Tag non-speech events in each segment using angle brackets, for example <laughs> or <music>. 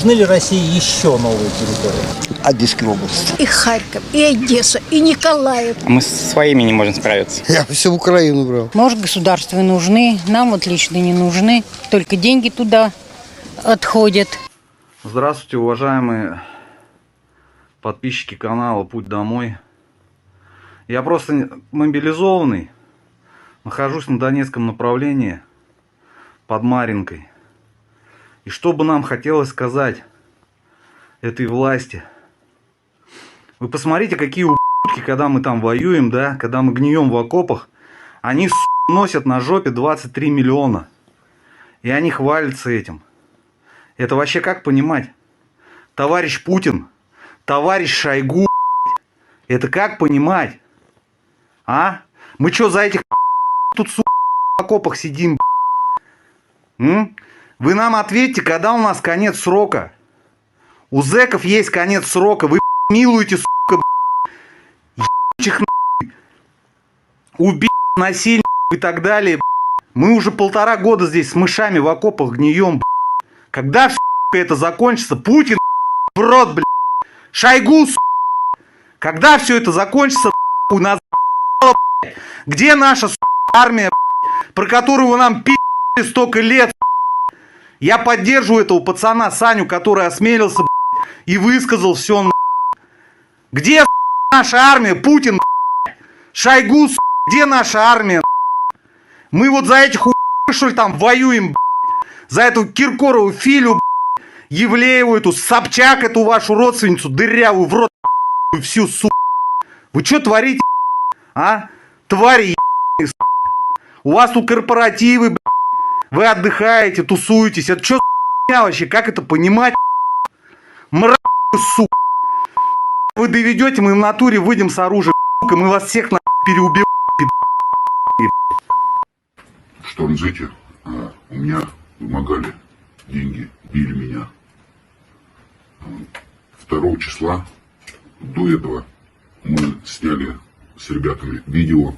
Нужны ли России еще новые территории? Одесской области. И Харьков, и Одесса, и Николаев. Мы со своими не можем справиться. Я всю Украину брал. Может, государству и нужны, нам вот лично не нужны. Только деньги туда отходят. Здравствуйте, уважаемые подписчики канала Путь домой. Я просто мобилизованный. Нахожусь на Донецком направлении под Маринкой. И что бы нам хотелось сказать этой власти? Вы посмотрите, какие ублюдки, когда мы там воюем, да, когда мы гнием в окопах, они носят на жопе 23 миллиона. И они хвалятся этим. Это вообще как понимать? Товарищ Путин, товарищ Шойгу, это как понимать? А? Мы что за этих тут сука, в окопах сидим? М? Вы нам ответьте, когда у нас конец срока? У зэков есть конец срока. Вы <laughs> милуете, сука, <laughs> нахуй. убить, <laughs> насильник и так далее. Мы уже полтора года здесь с мышами в окопах гнием. Когда сука, это закончится? Путин в рот, блядь. Шойгу, сука. Когда все это закончится, у нас? Где наша сука, армия, про которую вы нам пи***ли столько лет? Я поддерживаю этого пацана Саню, который осмелился и высказал все. Где сука, наша армия, Путин? Шойгу, где наша армия? Мы вот за этих у что ли там воюем, за эту Киркорову Филю, Евлееву эту, Собчак эту вашу родственницу, дырявую в рот всю, сука. Вы что творите, а? Твари. У вас тут корпоративы. Вы отдыхаете, тусуетесь. Это что вообще? Как это понимать? Мразь, сука. Вы доведете, мы в натуре выйдем с оружием, сука. Мы вас всех на переубиваем. В Штормзете а, у меня вымогали деньги, били меня. 2 числа до этого мы сняли с ребятами видео,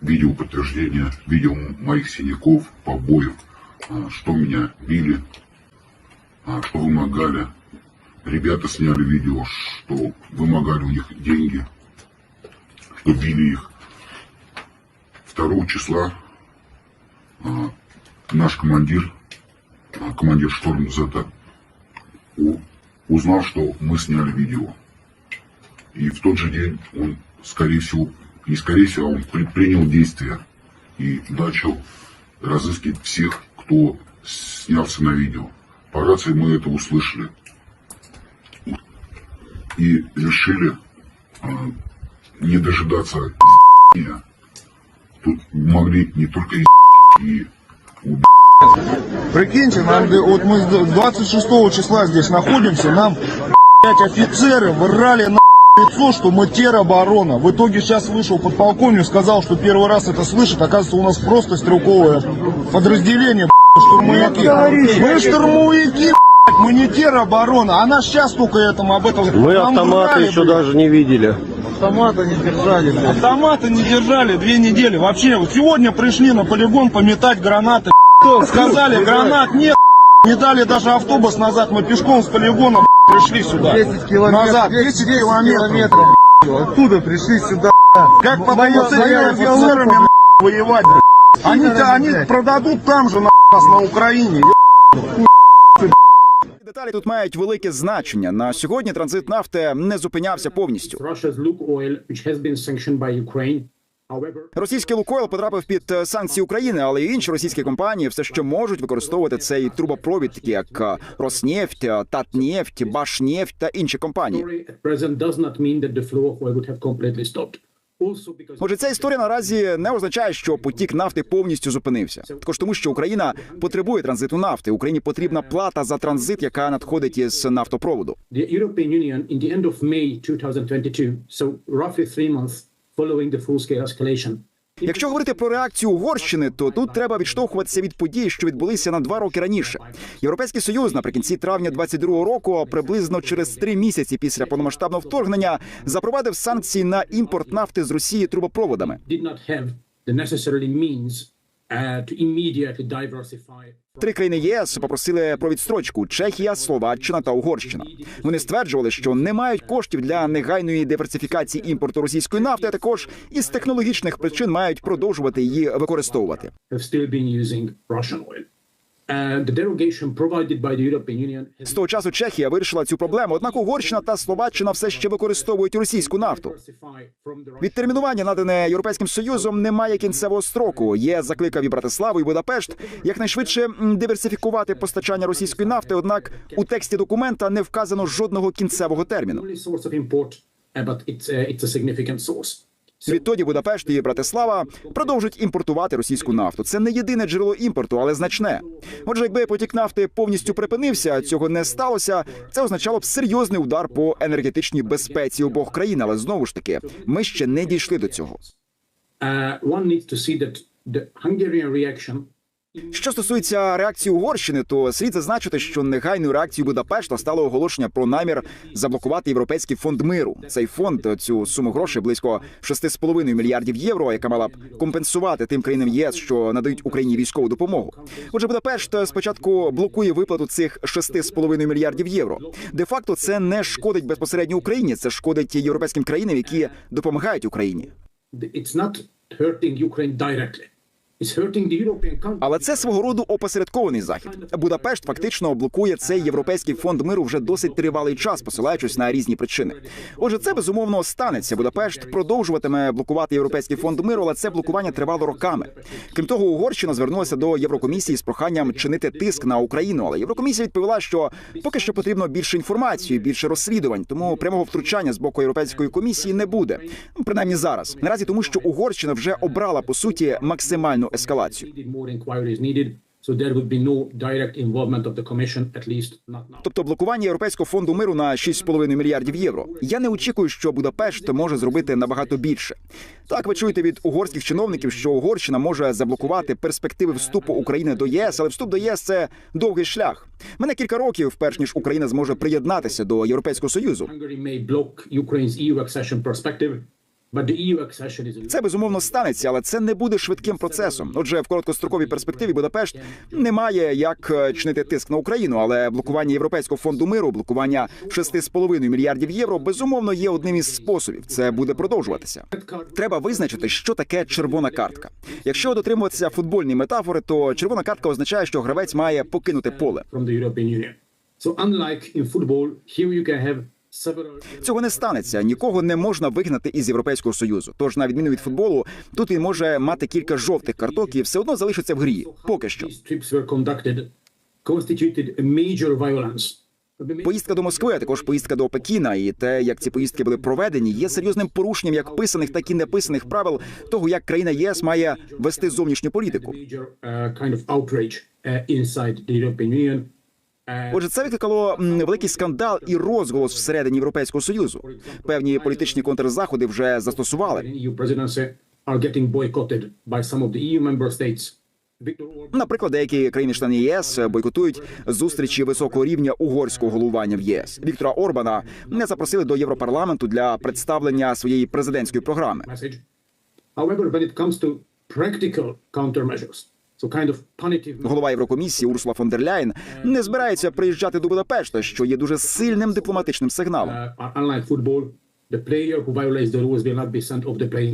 видео подтверждения, видео моих синяков, побоев, а, что меня били, а, что вымогали. Ребята сняли видео, что вымогали у них деньги, что били их. 2 числа а, наш командир, командир Штормзета, у- узнал, что мы сняли видео. И в тот же день он, скорее всего, не скорее всего, он предпринял действия и начал разыскивать всех, кто снялся на видео. По рации мы это услышали. И решили а, не дожидаться. Тут могли не только и убить. Прикиньте, нам, вот мы с 26 числа здесь находимся, нам, блядь, офицеры врали на лицо, что мы тероборона. В итоге сейчас вышел подполковник, сказал, что первый раз это слышит. Оказывается, у нас просто стрелковое подразделение, штурмовики. Мы штурмовики, мы не тероборона. Она сейчас только этому об этом. Мы Нам автоматы еще блядь. даже не видели. Автоматы не держали. Автоматы не держали две недели. Вообще, вот сегодня пришли на полигон пометать гранаты. Сказали, гранат нет. Не дали даже автобус назад. Мы пешком с полигона пришли сюда. 10 километров. Назад, 10 километров. Оттуда пришли сюда. Как потом с этими офицерами воевать? Они, они продадут там же на нас на Украине. Деталі тут мають велике значення. На сьогодні транзит нафти не зупинявся повністю. Російський Лукойл потрапив під е, санкції України, але й інші російські компанії все ще можуть використовувати цей трубопровід, такі як е, Роснефть, е, Татнефть, Башнефть та інші компанії. Отже, ця історія наразі не означає, що потік нафти повністю зупинився. Також тому, що Україна потребує транзиту нафти. Україні потрібна плата за транзит, яка надходить із нафтопроводу. the European Union, in the end of May 2022, so roughly three months following the full-scale escalation, Якщо говорити про реакцію Угорщини, то тут треба відштовхуватися від подій, що відбулися на два роки раніше. Європейський союз наприкінці травня 22-го року, приблизно через три місяці після повномасштабного вторгнення, запровадив санкції на імпорт нафти з Росії трубопроводами. Diversify. Три країни ЄС попросили про відстрочку: Чехія, Словаччина та Угорщина. Вони стверджували, що не мають коштів для негайної диверсифікації імпорту російської нафти, а також із технологічних причин мають продовжувати її використовувати. З того часу Чехія вирішила цю проблему. Однак Угорщина та Словаччина все ще використовують російську нафту. Відтермінування, надане європейським союзом, не має кінцевого строку. Є закликав і Братиславу і Будапешт якнайшвидше диверсифікувати постачання російської нафти. Однак у тексті документа не вказано жодного кінцевого терміну. Відтоді Будапешт і Братислава продовжують імпортувати російську нафту. Це не єдине джерело імпорту, але значне. Отже, якби потік нафти повністю припинився, цього не сталося. Це означало б серйозний удар по енергетичній безпеці обох країн. Але знову ж таки, ми ще не дійшли до цього. Uh, one needs to see that the Hungarian reaction Що стосується реакції Угорщини, то слід зазначити, що негайною реакцією Будапешта стало оголошення про намір заблокувати європейський фонд миру. Цей фонд цю суму грошей близько 6,5 мільярдів євро, яка мала б компенсувати тим країнам ЄС, що надають Україні військову допомогу. Отже, Будапешт спочатку блокує виплату цих 6,5 мільярдів євро. Де факто це не шкодить безпосередньо Україні, це шкодить європейським країнам, які допомагають Україні. it's not hurting Ukraine directly. Але це свого роду опосередкований захід. Будапешт фактично блокує цей європейський фонд миру вже досить тривалий час, посилаючись на різні причини. Отже, це безумовно станеться. Будапешт продовжуватиме блокувати європейський фонд миру, але це блокування тривало роками. Крім того, Угорщина звернулася до Єврокомісії з проханням чинити тиск на Україну. Але Єврокомісія відповіла, що поки що потрібно більше інформації, більше розслідувань, тому прямого втручання з боку Європейської комісії не буде. Принаймні зараз. Наразі тому, що Угорщина вже обрала по суті максимальну ескалацію. Тобто блокування Європейського фонду миру на 6,5 мільярдів євро. Я не очікую, що Будапешт може зробити набагато більше. Так, ви чуєте від угорських чиновників, що Угорщина може заблокувати перспективи вступу України до ЄС, але вступ до ЄС це довгий шлях. Мене кілька років, перш ніж Україна зможе приєднатися до Європейського союзу. A Це безумовно станеться, але це не буде швидким процесом. Отже, в короткостроковій перспективі Будапешт не має як е, чинити тиск на Україну, але блокування Європейського фонду миру, блокування 6,5 мільярдів євро, безумовно є одним із способів. Це буде продовжуватися. Треба визначити, що таке червона картка. Якщо дотримуватися футбольної метафори, то червона картка означає, що гравець має покинути поле. Цього не станеться. Нікого не можна вигнати із європейського союзу. Тож, на відміну від футболу, тут він може мати кілька жовтих карток і все одно залишиться в грі. Поки що. Поїздка до Москви, а також поїздка до Пекіна, і те, як ці поїздки були проведені, є серйозним порушенням як писаних, так і неписаних правил того, як країна єС має вести зовнішню політику. Отже, це викликало великий скандал і розголос всередині Європейського союзу. Певні політичні контрзаходи вже застосували. Наприклад, деякі країни-члени ЄС бойкотують зустрічі високого рівня угорського головування в ЄС. Віктора Орбана не запросили до Європарламенту для представлення своєї президентської програми. Голова Єврокомісії Урсула фон дер Ляєн не збирається приїжджати до Будапешта, що є дуже сильним дипломатичним сигналом. uh,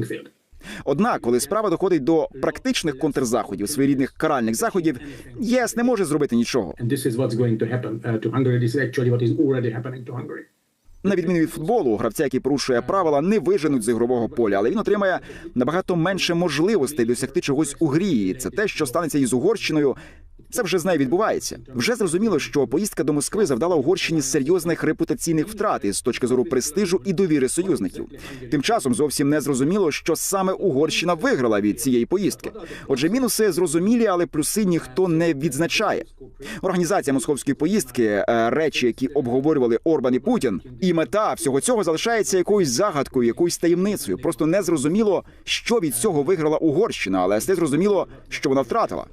field. Однак, коли справа доходить до практичних контрзаходів, своєрідних каральних заходів, ЄС не може зробити нічого. На відміну від футболу, гравця, який порушує правила, не виженуть з ігрового поля, але він отримає набагато менше можливостей досягти чогось у грі. Це те, що станеться із Угорщиною. Це вже з нею відбувається. Вже зрозуміло, що поїздка до Москви завдала Угорщині серйозних репутаційних втрат із точки зору престижу і довіри союзників. Тим часом зовсім не зрозуміло, що саме Угорщина виграла від цієї поїздки. Отже, мінуси зрозумілі, але плюси ніхто не відзначає. Організація московської поїздки, е, речі, які обговорювали Орбан і Путін, і мета всього цього залишається якоюсь загадкою, якоюсь таємницею. Просто не зрозуміло, що від цього виграла Угорщина, але все зрозуміло, що вона втратила.